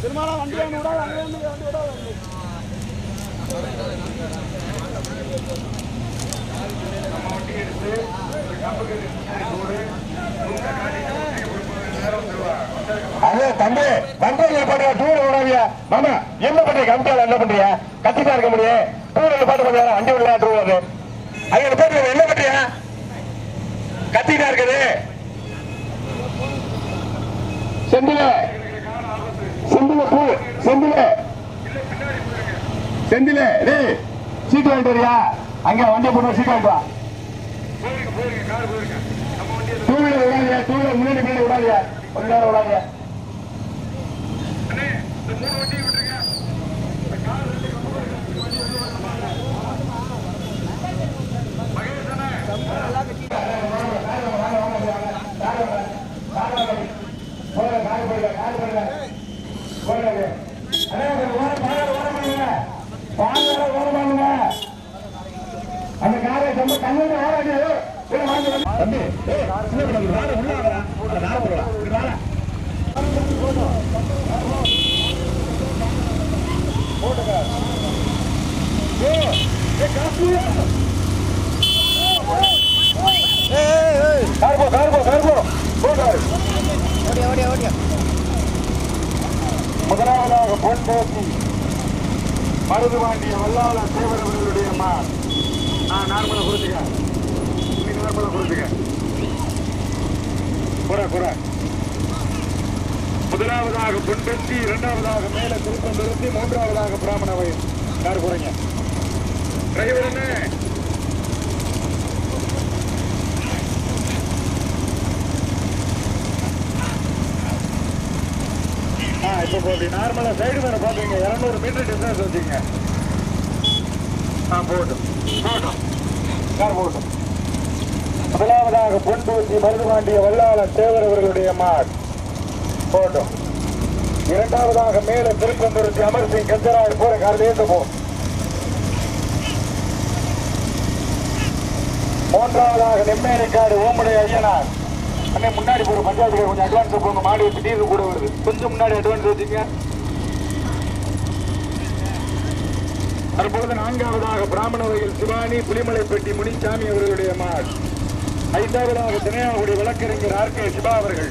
திருமண வண்டி வந்து விடாது அங்கே வந்து வண்டி விடாது அது தம்பி டூர் மாமா என்ன பண்றீங்க? கமிட்டியால என்ன கத்திட்டா இருக்க முடியும். டூர் பாட்டு கொஞ்சம் வண்டி விடலாம் டூர் அது அங்க போட்டு என்ன பண்றியா கத்திட்டா இருக்குது செந்தில. செந்தில பூ. செந்தில. செந்தில டேய் சீட்டு வாங்கிட்டு வரியா? அங்க வண்டியை போட்டு சீட்டு வாங்கிட்டு வா. டூ வீலர் விடாதியா டூ வீலர் முன்னாடி பின்னாடி விடாதியா ஒரு நேரம் விடாதியா காரை ரொம்ப கண்ணு ஓடாது தம்பி ஏய், சின்ன பிள்ளை, உள்ள. அந்த போடலாம். முதலாவதாக பொன் போட்டி மருதுவாண்டிய வல்லாள தேவர் அவர்களுடைய அம்மா ஆ நார்மலாக கொடுத்துக்க. நீ நார்மலா கொடுத்துக்க. குறை குறை முதலாவதாக பொன்பெட்டி இரண்டாவதாக மேல திருப்பம் நிறுத்தி மூன்றாவதாக பிராமண வயல் யார் குறைங்க டிரைவர் என்ன? ஆ இப்போ போட்டி நார்மலாக சைடு மேலே பாத்துங்க இரநூறு மீட்டர் டிஸ்டன்ஸ் வச்சுங்க ஆ போட்டும் முதலாவதாக பொன்பூசி மருதுபாண்டிய வல்லாளன் தேவர் அவர்களுடைய மாட் போட்டோம் இரண்டாவதாக மேல திருப்பந்துருத்தி அமர் சிங் கஞ்சராய் போற கார் போ. மூன்றாவதாக நெம்மேரிக்காடு ஓமுடைய ஐயனார் அண்ணே முன்னாடி போற பஞ்சாயத்துக்கு கொஞ்சம் அட்வான்ஸ் போங்க. மாடு திடீர்னு கூட வருது. கொஞ்சம் முன்னாடி அட்வான்ஸ் வச்சுங்க. தற்பொழுது நான்காவதாக பிராமண வகையில் சிவானி புலிமலைப்பட்டி முனிசாமி அவர்களுடைய மாடு ஐந்தாவதாக தினையாகுடி வழக்கறிஞர் ஆர் கே சிவா அவர்கள்.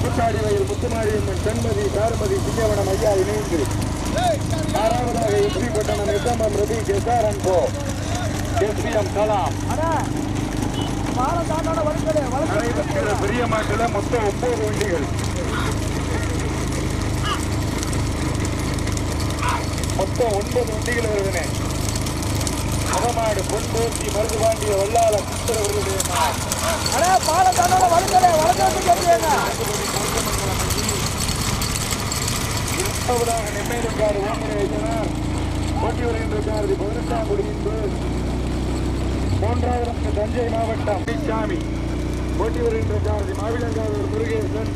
கூட்டாடி வயல் முத்துமாரியம்மன் சண்மதி சாருமதி சிங்கவனம் ஐயா இணைந்து. ஆறாவதாக SP Pattanam SMM Ravi SRN போ எஸ்பிஎம் கலாம். பெரிய மாட்டில் மொத்தம் ஒன்பது வண்டிகள். மொத்தம் ஒன்பது வண்டிகள் வருதுனே மகமாடு பொன்போசி மருதுபாண்டிய வல்லாள சித்தர் அவர்களுடைய. அண்ணே வழிகளே வழக்கு வந்து கேட்குறீங்க இரண்டாவதாக நெம்மேலுக்காடு ஓமரேசனார் போட்டி வருகின்ற பதினெட்டாம் குடி இன்று மூன்றாவதாக தஞ்சை மாவட்டம். சாமி போட்டி வருகின்ற சாரதி மாவிலங்காவூர் முருகேசன்.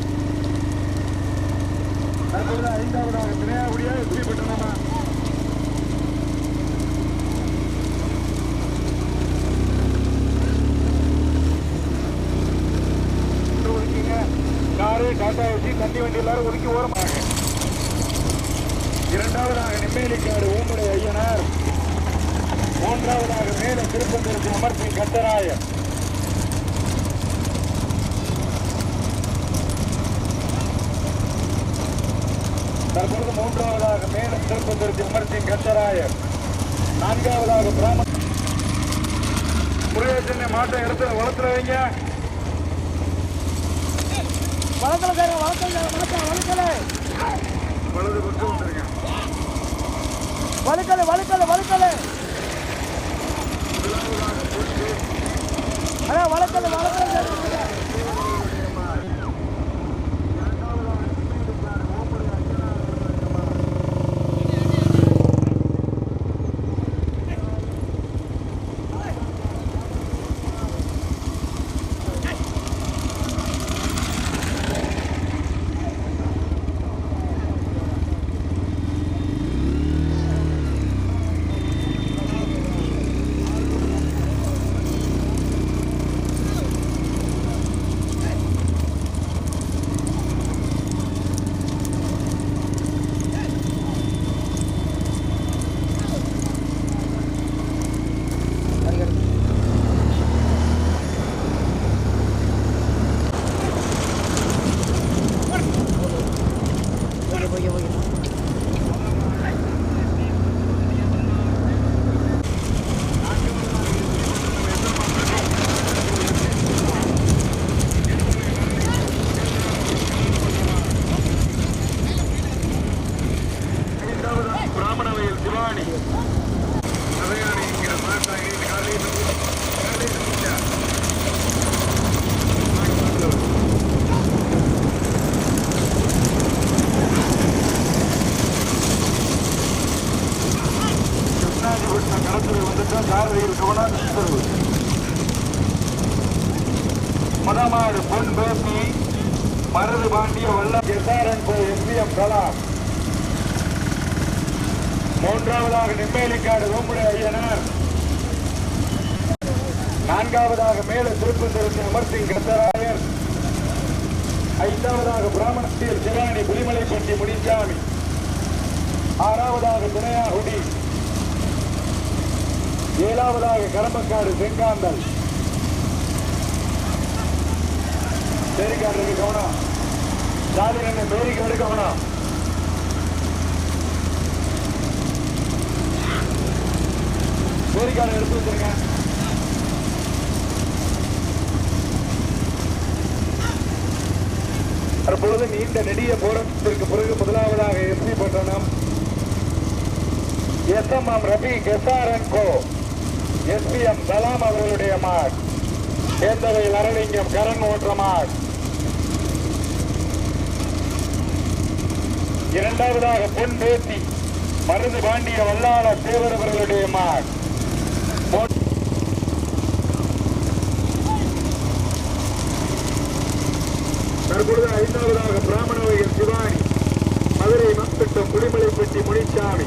தற்போது ஐந்தாவதாக திரையாவுடியா எப்படி பட்டணமா ஒதுக்கிங்க காரு தண்ணி வண்டி எல்லாரும் ஒதுக்கி ஓரமாக. இரண்டாவதாக நெம்மேலிக்காடு ஊமுடை ஐயனார். மூன்றாவதாக மேல திருப்பந்திற்கு அமர்த்தி கட்டராயர். தற்பொழுது மூன்றாவதாக மேலும் திருப்பந்திற்கு அமர்த்தி கட்டராயர். நான்காவதாக பிராமண முருகேசனை மாட்டை இடத்துல வளர்த்துல கேட்க வழக்கில் வழக்கம் வழக்கலை வலது பக்கம் வந்துருங்க வழுக்கலை வழுக்கலை வழுக்கலை அண்ணா வழக்கலை வழக்கலை சாரதியில் Arnie. மூன்றாவதாக நெம்மேலிக்காடு ஓம்புடைய ஐயனார் நான்காவதாக மேல திருப்பந்தரத்தின் அமர்சிங் கத்தராயர் ஐந்தாவதாக பிராமணத்தில் சிவானி புலிமலைப்பட்டி முனிசாமி ஆறாவதாக துணையாகுடி. ஏழாவதாக கரம்பக்காடு செங்காந்தல். பேரிக்காடு கவனம். ஜாதி என்ன பேரிக்காடு கவனம். பேரிக்காடு எடுத்து வச்சிருங்க. தற்பொழுது நீண்ட நெடிய போராட்டத்திற்கு பிறகு முதலாவதாக எஸ்பி பட்டணம். எஸ்எம்எம் ரபி கெசாரன்கோ கோ எஸ்பிஎம் சலாம் அவர்களுடைய மாட் சேந்தவையில் அரளிங்கம் கரண் ஓட்ட மாட் இரண்டாவதாக பொன் பேத்தி மருது பாண்டிய வல்லாள தேவர் அவர்களுடைய மாட் பொன் தற்பொழுது ஐந்தாவதாக பிராமணவையில் சிவானி. மதுரை மத்திட்டம் குடிமலைப்பட்டி முனிசாமி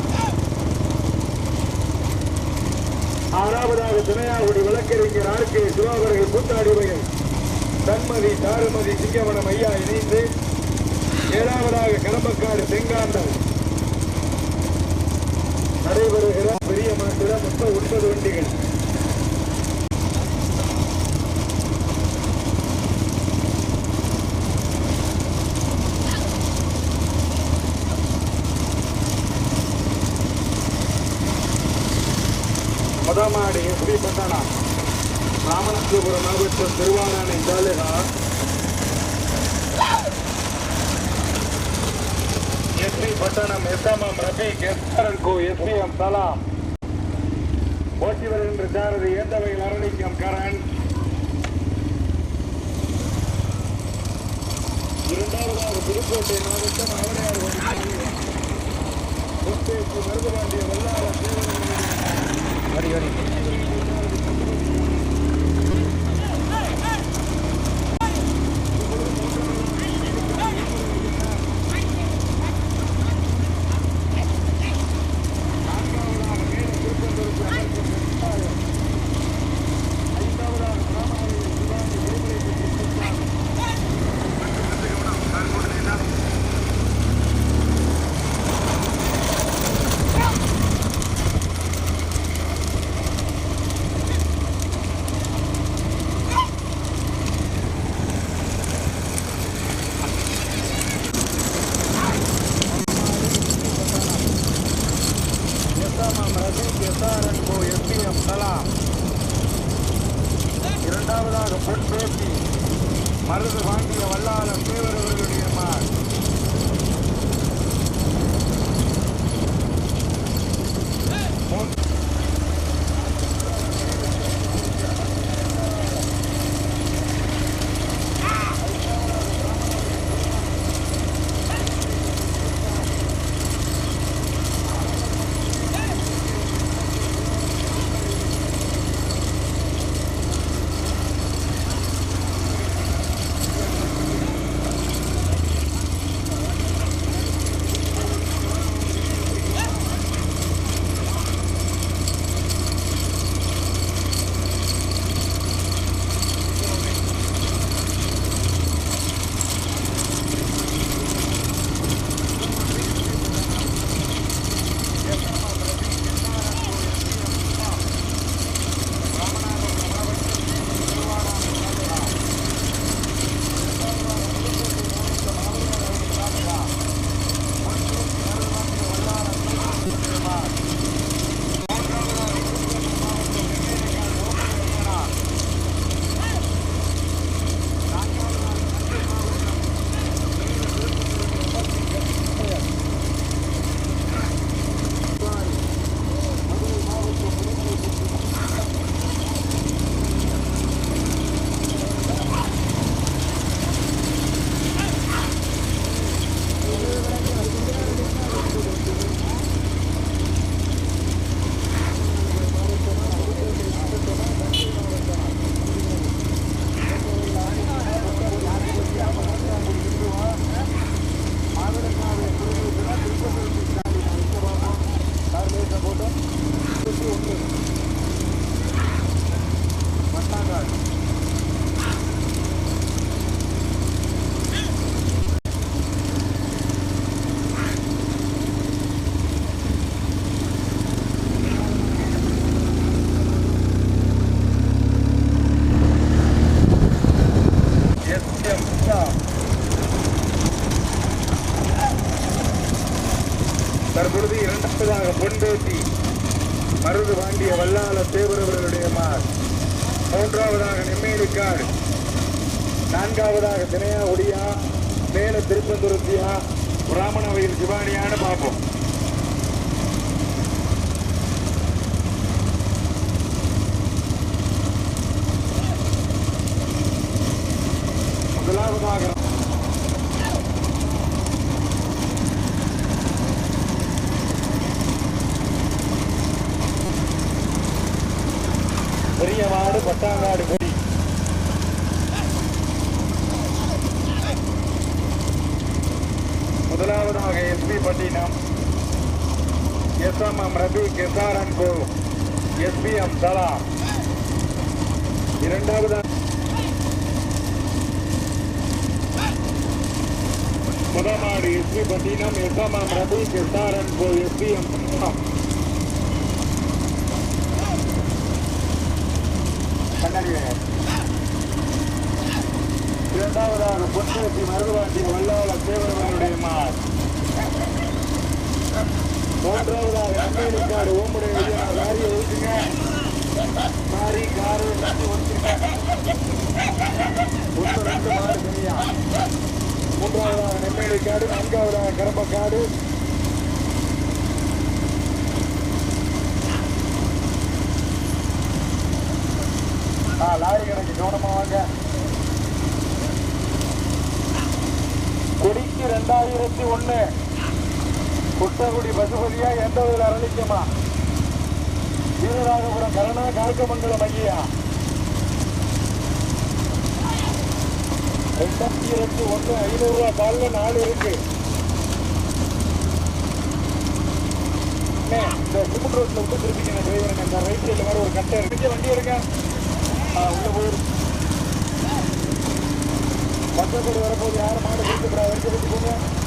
ஆறாவதாக துணையாகுடி வழக்கறிஞர் ஆர்கே சிவாவர்கள் கூத்தாடிவைகள் தன்மதி தாருமதி சிங்கவனம் ஐயா இணைந்து ஏழாவதாக கடம்பக்காடு செங்காந்தல் நடைபெறுகிற பெரிய மாட்டிட மொத்தம் ஒன்பது வண்டிகள். ராமநாதபுரம் மாவட்டம் Tiruvadanai taluka SP Pattanam SMM SRN co SPM Salam போட்டி வருகின்ற சாரதி ஏந்தவையில் அரணிக்கம் கரண் இரண்டாவதாக புதுக்கோட்டை மாவட்டம் அவரையார் மருதுபாண்டிய வல்லாள தேவன் மாடு பட்டாங்காடு கொடி முதலாவதாக எஸ்பி பட்டினம் எஸ்எம்எம் ரபி கெசாரன் கோ எஸ்பிஎம் சலா இரண்டாவதாக முதமாடு எஸ்பி பட்டினம். எஸ்எம்எம் ரபி கெசாரன் கோ எஸ்பிஎம் சலா முதலாவதாக பொன்னேசி மருதுவாட்டி வல்லாள தேவரவனுடைய மார். மூன்றாவதாக அம்பேலிக்காடு ஓம்புடைய விஜயநாத லாரியை ஊற்றுங்க லாரி காரு எல்லாத்தையும் ஊற்றுங்க தனியா மூன்றாவதாக நெம்மேலிக்காடு நான்காவதாக கரம்பக்காடு லாரி கணக்கு கவனமாக வாங்க. கொடிக்கு ரெண்டாயிரத்தி ஒண்ணு குட்டகுடி பசுபதியா எந்த ஊர் அரளிக்குமா? வீரராகபுரம் கருணா காழ்கமங்கலம் ஐயா ரெண்டாயிரத்தி ஒண்ணு ஐநூறு ரூபா கால்ல நாலு இருக்கு. இந்த சிமெண்ட் ரோட்ல விட்டு திருப்பிங்க டிரைவர் இந்த ரைட் சைடுல மாதிரி ஒரு கட்டை இருக்கு. வண்டி இருக்கேன் ஆ, போயிருக்கு போயிரு பச்சைக்கொடி வரப்போது யாரும் மாடு கொடுத்துக்கூடாது வரைக்கும் போங்க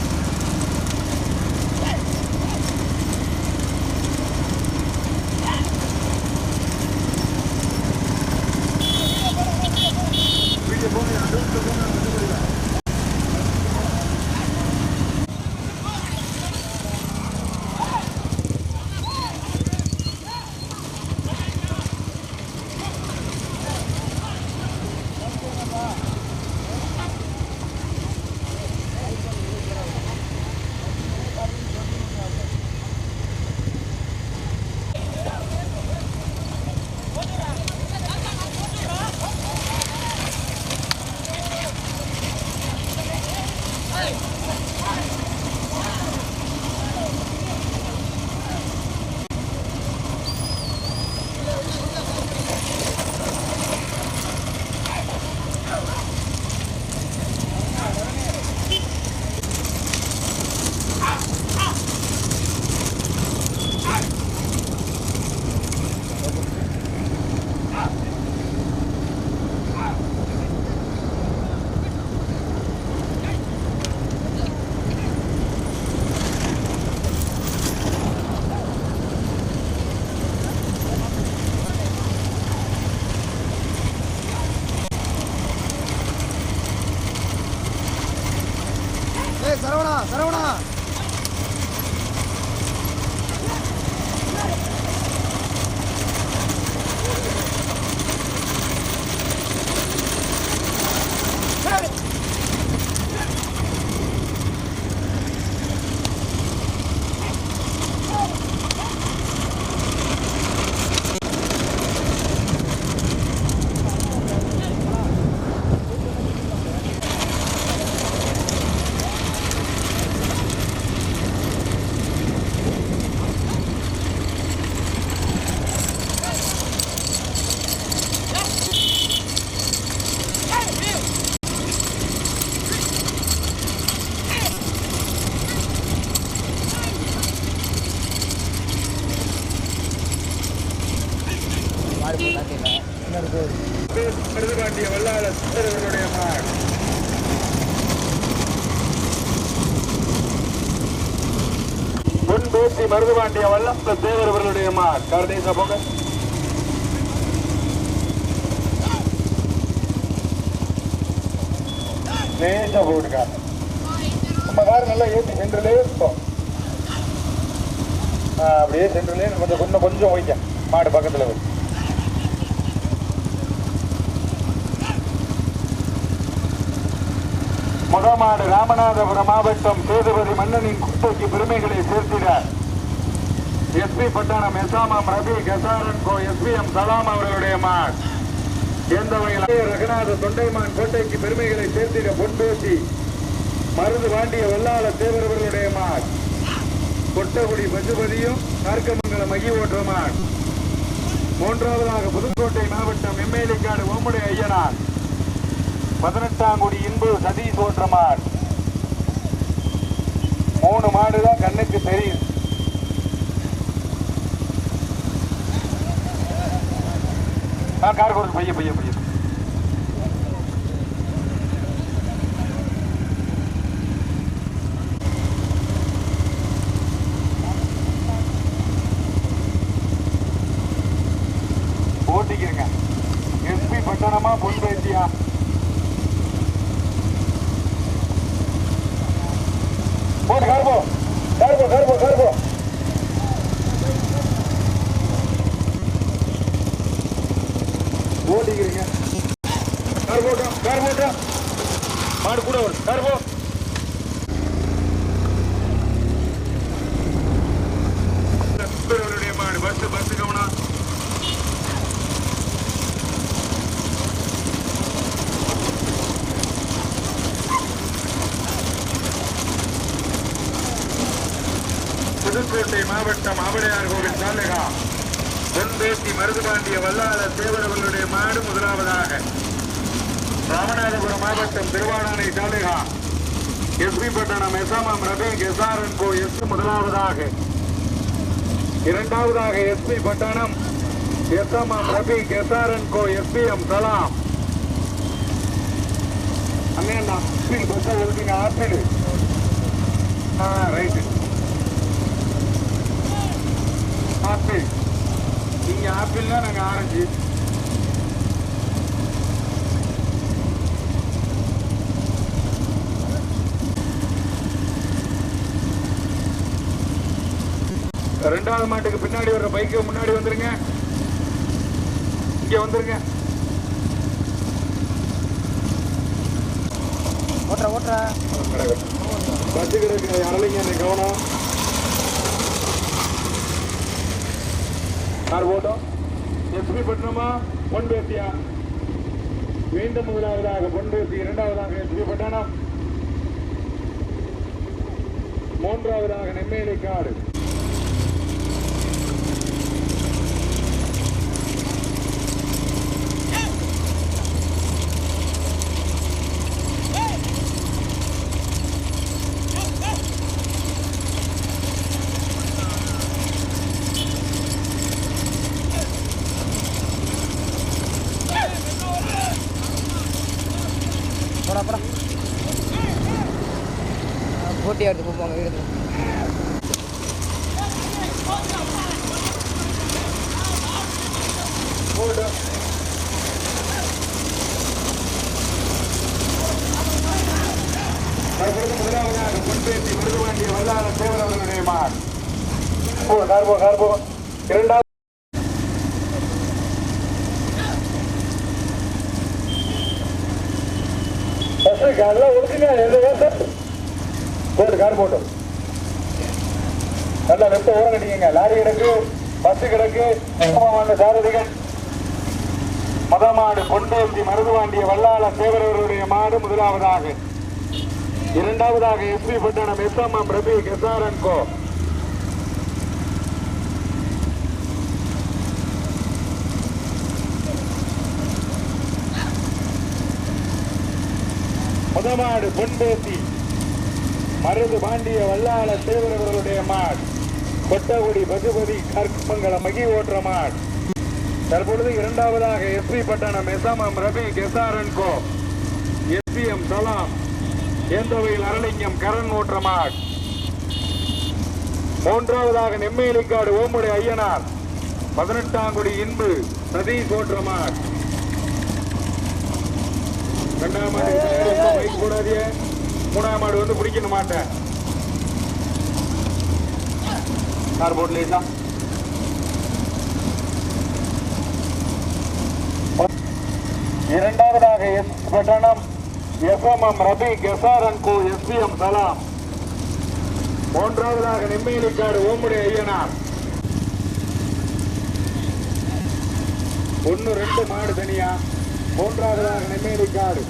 மருதுபாண்டிய வல்லாள சித்தர்களுடைய மார் பொன்பேசி மருதுபாண்டிய வல்லாள தேவர் அவர்களுடைய மார். கருதேச போக லேசா போட்டுக்கார். நம்ம கார் நல்லா ஏற்றி சென்றுலே இருக்கும் அப்படியே சென்றுலே நம்ம கொஞ்சம் கொஞ்சம் வைக்க மாடு பக்கத்தில் வச்சு முகமாடு ராமநாதபுரம் மாவட்டம் சேதுபதி மன்னனின் குத்தகைக்கு பெருமைகளை சேர்த்திட எஸ்பி பட்டணம் எசாமம் ரவி கசாரன் கோ எஸ்பிஎம் சலாம் அவர்களுடைய மாட் எந்த வகையில் ரகுநாத தொண்டைமான் கோட்டைக்கு பெருமைகளை சேர்த்திட பொன்பேசி மருந்து வாண்டிய வெள்ளாள தேவரவர்களுடைய மாட் கொட்டகுடி பசுபதியும் நாற்கமங்கலம் மகி ஓட்டுற மாட் மூன்றாவதாக புதுக்கோட்டை மாவட்டம் எம்எல்ஏக்காடு ஓமுடை ஐயனார். பதினெட்டாம் குடி இன்பு சதி தோற்ற மாடு மூணு மாடு தான் கண்ணுக்கு தெரியும். கார் கொடுத்து பைய பைய பைய ஓட்டிக்கிறங்க எஸ்பி பட்டணமா பொன் பேசியா போட்டு கார்போ கார்போ கார்போ கார்போ ஓட்டிக்கிறீங்க கார் போட்டோம் கார் போட்டோம் மாடு கூட வரும் கார் போ மாடு பஸ் பஸ் கவனம் புதுக்கோட்டை மாவட்டம் ஆவடையார் கோவில் தாலுகா பொன்பேசி மருதுபாண்டிய வல்லாள தேவரவர்களுடைய மாடு முதலாவதாக ராமநாதபுரம் மாவட்டம் Tiruvadanai taluka SP Pattanam SMM Ravi SRN co S முதலாவதாக. இரண்டாவதாக SP Pattanam SMM Ravi SRN co S P M சலாம் அண்ணே அந்த ஆப்பிள் பஸ் இருக்குங்க ஆப்பிள் ஆ ரைட்டு. ஆப்பிள். நீங்க ஆப்பிள்னா நாங்க ஆரஞ்சு. ரெண்டாவது மாட்டுக்கு பின்னாடி வர்ற பைக்கு முன்னாடி வந்துருங்க. இங்க வந்துருங்க. ஓட்டுற ஓட்டுற. பஸ் கிடக்கு அரளிங்க என்னை கவனம். கார் ஓட்டம் எஸ்பி பட்டணமா? பொன் பேசியா? மீண்டும் முதலாவதாக பொன் பேசி இரண்டாவதாக எஸ்பி பட்டணம். மூன்றாவதாக நெம்மேலி காடு. ஓட்டம் தற்பொழுது முதலாவதாக பொன்பேசி மருதுவாண்டிய வல்லாள தேவர் அவர்களுடைய மார் போ கார்போ கார்போ இரண்டாவது பஸ் காரில் ஒழுக்குங்க எது சார் போட்டு கார் போட்டோம் நல்லா வெப்ப ஓரம் கட்டிக்கங்க லாரி கிடக்கு பஸ் கிடக்கு அந்த சாரதிகள் மதமாடு பொன்பேசி மருதுவாண்டிய வல்லாள சேவரவர்களுடைய மாடு முதலாவதாக. இரண்டாவதாக எஸ்பி பட்டணம் எஸ்எம்எம் ரபி கெசாரன் கோ முதமாடு பொன்பேசி மருது பாண்டிய வல்லாள சேவரவர்களுடைய மாடு. கொட்டகுடி பசுபதி கற்பங்கள மகி ஓட்டுற மாடு. தற்பொழுது இரண்டாவதாக எஸ்பி பட்டணம் எஸ்எம்எம் ரபி கெசாரன் கோ எஸ்பிஎம் சலாம் ஏந்தவையில் அரளிங்கம் கரண் ஓட்டுற மூன்றாவதாக நெம்மேலிக்காடு ஓமுடி ஐயனார் பதினெட்டாம் குடி இன்பு சதீஷ் ஓற்றமாட் இரண்டாம் ரெண்டாம் மூணாம் ஆடு வந்து பிடிக்கணும் மாட்டேன் கார் போட்லேசா இரண்டாவதாக எஸ் பட்டணம் எஸ்எம்எம் ரபி கெசாரன் கோ எஸ்பிஎம் சலாம். மூன்றாவதாக நெம்மேலிக்காடு ஓமுடைய ஐயனார். ஒன்னு ரெண்டு மாடு தனியா. மூன்றாவதாக நெம்மேலிக்காடு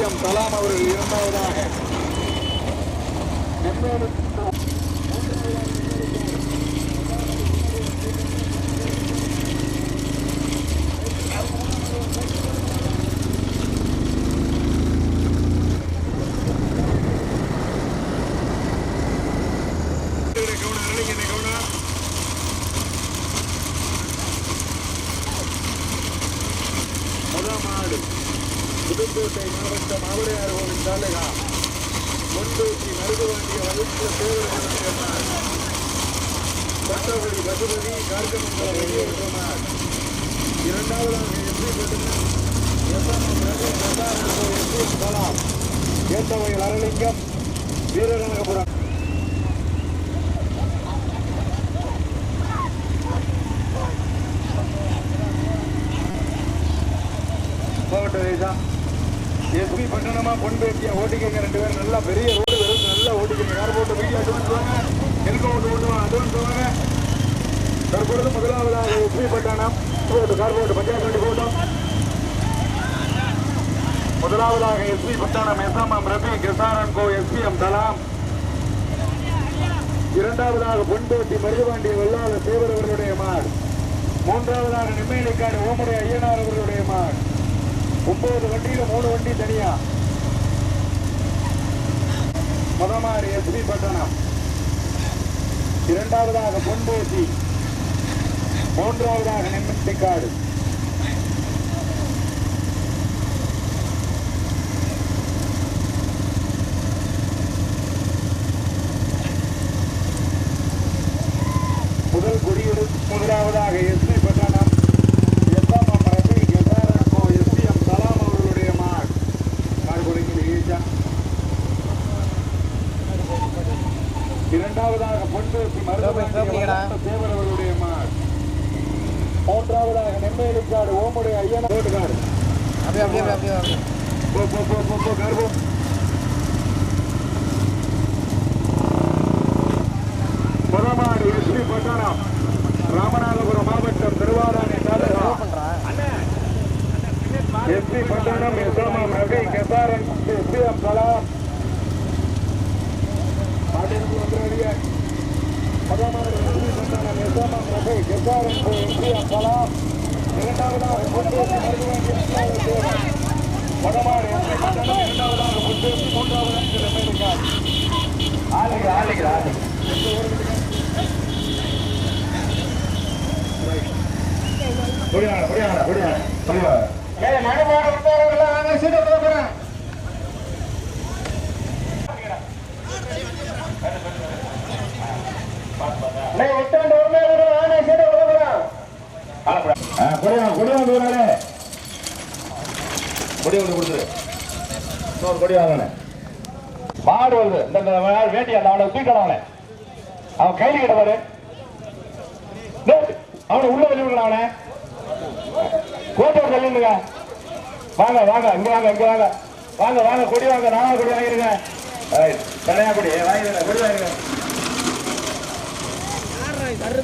எம் கலாம் அவர்கள் இரண்டாவதாக நெம்மேலி முதமாடு புதுக்கோட்டை மாவட்டம் ஆவடையார் கோவில் தாலுகா முன்தூக்கி மருதுவாண்டிய வகுப்பு சேவர்கள் பட்டவழி பசுபதி கார்கமங்கலம் வெளியேற்றமார் இரண்டாவதாக எம்பி பெற்றுனர் ஏத்தவையில் அரளிங்கம் வீரராகபுரம் எஸ்பி பட்டணமா பொன்பேட்டியா ஓட்டிக்கங்க ரெண்டு பேரும். நல்லா பெரிய ரோடு வெறும் நல்லா ஓட்டிக்கங்க. யார் போட்டு வீட்டில் அட்வான்ஸ் வாங்க. எனக்கு ஓட்டு ஓட்டுவாங்க அட்வான்ஸ் வாங்க. தற்பொழுது முதலாவதாக எஸ்பி பட்டணம். போட்டு கார் போட்டு பஞ்சாயத்து ரெண்டு போட்டோம். முதலாவதாக எஸ்பி பட்டணம் எஸ்எம்எம் ரபி கிசாரன் கோ எஸ்பிஎம் தலாம். இரண்டாவதாக பொன்பேட்டி மருதுபாண்டி வெள்ளாள சேவர் அவர்களுடைய மாடு. மூன்றாவதாக நெம்மேலிக்காடு ஓமுடைய ஐயனார் அவர்களுடைய மாடு. ஒன்பது வண்டியில மூணு வண்டி தனியா? முதமாறு எஸ்பி பட்டணம் இரண்டாவதாக பொன்பேசி. மூன்றாவதாக நெம்மட்டிக்காடு முதல் குடியீடு முதலாவதாக எஸ்பி பட்டணம் எஸ்எம்எம் ரபி கெசாரோ எஸ்பிஎம் சலாம் அவர்களுடைய மாட் ஈஜா இரண்டாவதாக பொன்பேசி மருதமேடா தேவர் அவர்களுடைய மாட் மூன்றாவதாக நெம்மேலிக்காடு ஓமுடைய ஐயன ரோட்டுக்காடு அப்படியே அப்படியே அப்படியே அப்படியே போ போ போ போ போ கார் போ முதமாடு எஸ்பி பட்டணம் ராமநாதபுரம் மாவட்டம் திருவாராணி எஸ்பி பட்டாணம் இஸ்லாமாம் ரவி கெசாரன் S P M Kalam முதமாடு S P Pattanam S M M Ravi கெசாரன் S P M Kalam இரண்டாவதாக பொன்னேசி மருதுவாண்டி அண்ணாவை தேவன் எஸ்பி பட்டணம் இரண்டாவதாக பொன்னேசி மூன்றாவதாக அமெரிக்கா ஆளுங்க ஆளுங்க ஆளுங்க. புரியாது புரியாது? புரியாது? ஒரு கொடி ஒன்று கொடுத்துரு இன்னொரு கொடி வாங்கினே. மாடு வருது இந்த நாள் வேட்டி அந்த அவனை அவன் கையில் கிட்ட பாரு. அவனை உள்ள வெளியே அவனை. கோட்டை சொல்லுங்க வாங்க வாங்க இங்க வாங்க இங்க வாங்க. வாங்க வாங்க கொடி வாங்க நானா கொடி வாங்கிருங்க. ரைட் தனியா கொடி? வாங்கிருங்க கொடி வாங்கிருங்க.